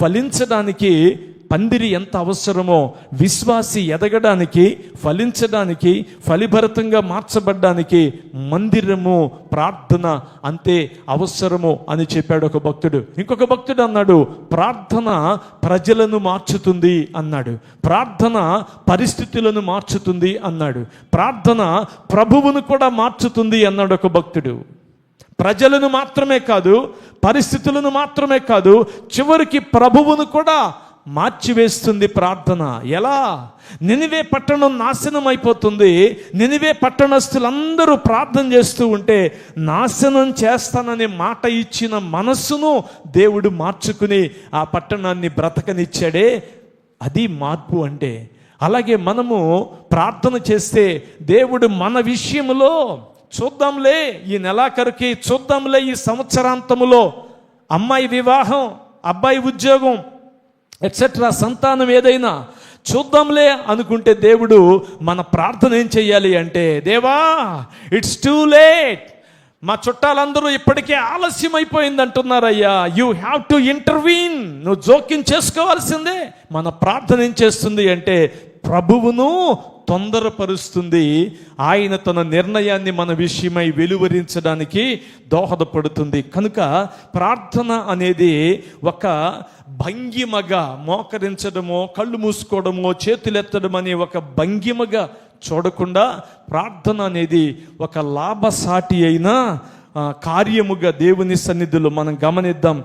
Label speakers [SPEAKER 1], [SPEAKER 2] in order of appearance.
[SPEAKER 1] ఫలించడానికి పందిరి ఎంత అవసరమో విశ్వాసి ఎదగడానికి ఫలించడానికి ఫలిభరితంగా మార్చబడ్డానికి మందిరము ప్రార్థన అంతే అవసరము అని చెప్పాడు ఒక భక్తుడు. ఇంకొక భక్తుడు అన్నాడు ప్రార్థన ప్రజలను మార్చుతుంది అన్నాడు. ప్రార్థన పరిస్థితులను మార్చుతుంది అన్నాడు. ప్రార్థన ప్రభువును కూడా మార్చుతుంది అన్నాడు ఒక భక్తుడు. ప్రజలను మాత్రమే కాదు పరిస్థితులను మాత్రమే కాదు చివరికి ప్రభువును కూడా మార్చివేస్తుంది ప్రార్థన. ఎలా? నినివే పట్టణం నాశనం అయిపోతుంది. నినివే పట్టణస్థులందరూ ప్రార్థన చేస్తూ ఉంటే నాశనం చేస్తాననే మాట ఇచ్చిన మనస్సును దేవుడు మార్చుకుని ఆ పట్టణాన్ని బ్రతకనిచ్చాడే. అది మార్పు అంటే. అలాగే మనము ప్రార్థన చేస్తే దేవుడు మన విషయంలో చూద్దాంలే ఈ నెలాఖరుకి చూద్దాంలే ఈ సంవత్సరాంతములో. అమ్మాయి వివాహం అబ్బాయి ఉద్యోగం ఎట్సెట్రా సంతానం ఏదైనా చూద్దాంలే అనుకుంటే దేవుడు మన ప్రార్థన ఏం చెయ్యాలి అంటే దేవా ఇట్స్ టూ లేట్ మా చుట్టాలందరూ ఇప్పటికే ఆలస్యం అయిపోయింది అంటున్నారయ్యా యూ హ్యావ్ టు ఇంటర్వీన్ నువ్వు జోక్యం చేసుకోవాల్సిందే. మన ప్రార్థన ఏం చేస్తుంది అంటే ప్రభువును తొందరపరుస్తుంది. ఆయన తన నిర్ణయాన్ని మన విషయమై వెలువరించడానికి దోహదపడుతుంది. కనుక ప్రార్థన అనేది ఒక భంగిమగా మోకరించడమో కళ్ళు మూసుకోవడమో చేతులెత్తడం అనే ఒక భంగిమగా చూడకుండా ప్రార్థన అనేది ఒక లాభసాటి అయిన కార్యముగా దేవుని సన్నిధిలో మనం గమనిద్దాం.